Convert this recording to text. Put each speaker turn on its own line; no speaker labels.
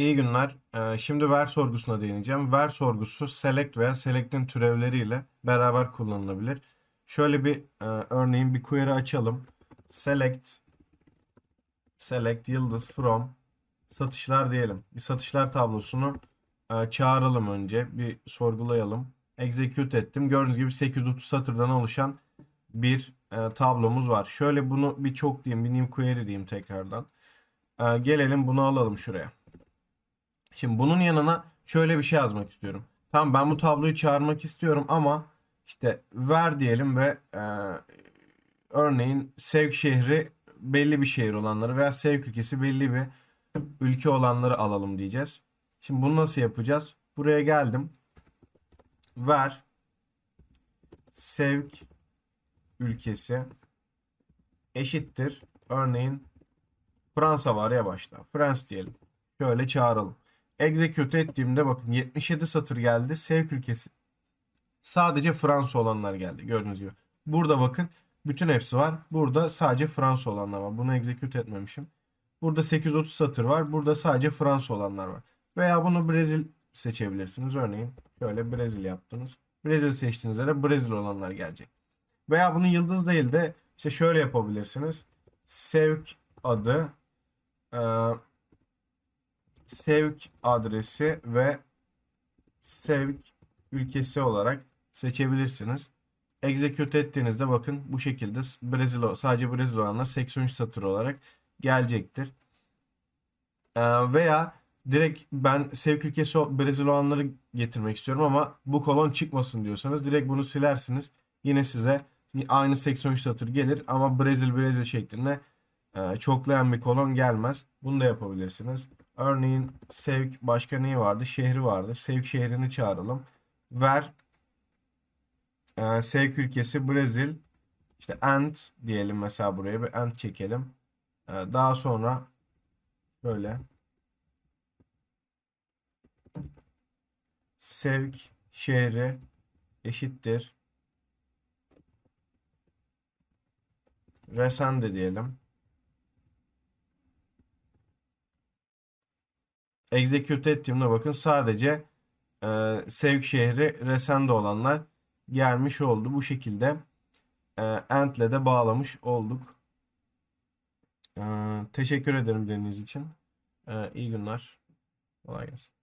İyi günler. Ee, Şimdi ver sorgusuna değineceğim. Ver sorgusu select veya select'in türevleriyle beraber kullanılabilir. Şöyle bir e, örneğin bir query açalım. Select select yıldız from satışlar diyelim. Bir satışlar tablosunu e, çağıralım önce. Bir sorgulayalım. Execute ettim. Gördüğünüz gibi 830 satırdan oluşan bir e, tablomuz var. Şöyle bunu bir çok diyeyim, bir new query diyeyim tekrardan. Gelelim bunu alalım şuraya. Şimdi bunun yanına şöyle bir şey yazmak istiyorum. Tamam ben bu tabloyu çağırmak istiyorum ama işte ver diyelim ve e, örneğin sevk şehri belli bir şehir olanları veya sevk ülkesi belli bir ülke olanları alalım diyeceğiz. Şimdi bunu nasıl yapacağız? Buraya geldim. Ver sevk ülkesi eşittir. Örneğin Fransa var ya başta. France diyelim. Şöyle çağıralım. Execute ettiğimde bakın 77 satır geldi. Sevk ülkesi. Sadece Fransa olanlar geldi. Gördüğünüz gibi. Burada bakın bütün hepsi var. Burada sadece Fransa olanlar var. Bunu execute etmemişim. Burada 830 satır var. Burada sadece Fransa olanlar var. Veya bunu Brezil seçebilirsiniz. Örneğin şöyle Brezil yaptınız. Brezil seçtiğinizde de Brezil olanlar gelecek. Veya bunu yıldız değil de işte şöyle yapabilirsiniz. Sevk adı eee sevk adresi ve sevk ülkesi olarak seçebilirsiniz. Execute ettiğinizde bakın bu şekilde Brezil sadece Brezil olanlar 83 satır olarak gelecektir. Ee, veya direkt ben sevk ülkesi o- Brezil olanları getirmek istiyorum ama bu kolon çıkmasın diyorsanız direkt bunu silersiniz. Yine size aynı 83 satır gelir ama Brezil Brezil şeklinde e, çoklayan bir kolon gelmez. Bunu da yapabilirsiniz. Örneğin sevk başka neyi vardı? Şehri vardı. Sevk şehrini çağıralım. Ver e, sevk ülkesi Brezil. İşte and diyelim mesela buraya bir and çekelim. E, daha sonra böyle sevk şehri eşittir. Resende diyelim. Execute ettiğimde bakın sadece e, sevk şehri Resende olanlar gelmiş oldu. Bu şekilde e, Ent'le de bağlamış olduk. E, teşekkür ederim dinlediğiniz için. E, iyi günler. Kolay gelsin.